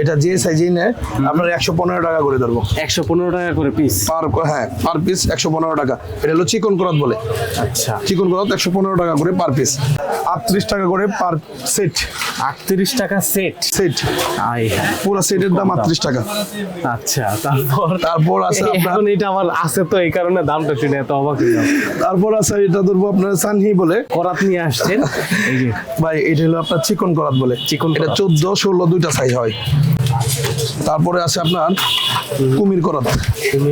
এটা যে সাইজেই নেয় আপনার একশো পনেরো টাকা করে ধরবো। একশো পনেরো টাকা করে পিস পার হ্যাঁ পার পিস একশো পনেরো টাকা। এটা হলো চিকন করাত বলে। আচ্ছা। চিকন করাত একশো পনেরো টাকা করে পার পিস আটত্রিশ টাকা করে পার সেট আটত্রিশ টাকা সেট সেট আই পুরো সেটের দাম আটত্রিশ টাকা। আচ্ছা তারপর? তারপর আছে আপনার এখন এটা আমার আছে তো এই কারণে দামটা শুনে এত অবাক হয়ে তারপর আছে এটা ধরবো আপনার সানহি বলে। করাত নিয়ে আসছেন? এই যে। ভাই এটা হলো আপনার চিকন করাত বলে। চিকন এটা চোদ্দ ষোলো দুইটা সাইজ হয়। তারপরে আছে আপনার কুমির করাত।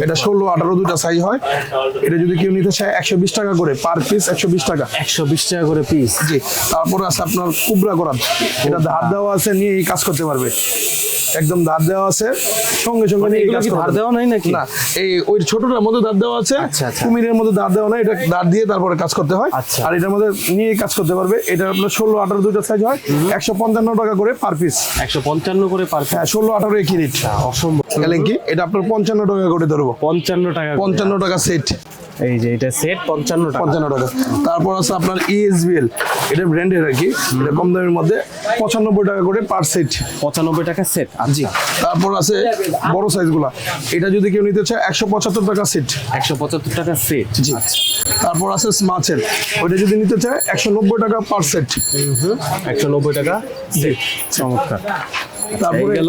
এটা ষোলো আঠারো দুটা সাইজ হয়। এটা যদি কেউ নিতে চায় একশো বিশ টাকা করে পার পিস একশো বিশ টাকা। একশো বিশ টাকা করে পিস জি তারপরে আছে আপনার কুবরা করাত। এটা ধার দেওয়া আছে নিয়ে কাজ করতে পারবে। একদম ধার দেওয়া আছে। সঙ্গে সঙ্গে নিয়ে এগুলো কাজ কি ধার দেওয়া নাই নাকি? না এই ওই ছোটটার মধ্যে ধার দেওয়া আছে। আচ্ছা, আচ্ছা। কুমিরের মধ্যে ধার দেওয়া নাই এটা ধার দিয়ে তারপরে কাজ করতে হয়। আচ্ছা। আর এটার মধ্যে নিয়ে কাজ করতে পারবে। এটা আপনার ষোলো আঠারো দুইটা সাইজ হয়। একশো পঞ্চান্ন টাকা করে পার পিস একশো পঞ্চান্ন করে পার হ্যাঁ ষোলো আঠারো একই রেট অসম্ভব। কি? এটা আপনার পঞ্চান্ন টাকা করে ধরবো। পঞ্চান্ন টাকা পঞ্চান্ন টাকা সেট এই যে এটা সেট পঞ্চান্ন টাকা। পঞ্চান্ন টাকা। তারপর আছে আপনার E ইএসবিএল এটা ব্র্যান্ডের আর কি। এটা কম দামের মধ্যে পঁচানব্বই টাকা করে পার সেট পঁচানব্বই টাকা সেট জি। তারপর আছে বড় সাইজগুলা এটা যদি কেউ নিতে চায় একশো পঁচাত্তর টাকা সেট একশো পঁচাত্তর টাকা সেট জি। তারপর আছে স্মার্টের ওইটা যদি নিতে চায় একশো নব্বই টাকা পার সেট একশো নব্বই টাকা সেট চমৎকার। তারপরে গেল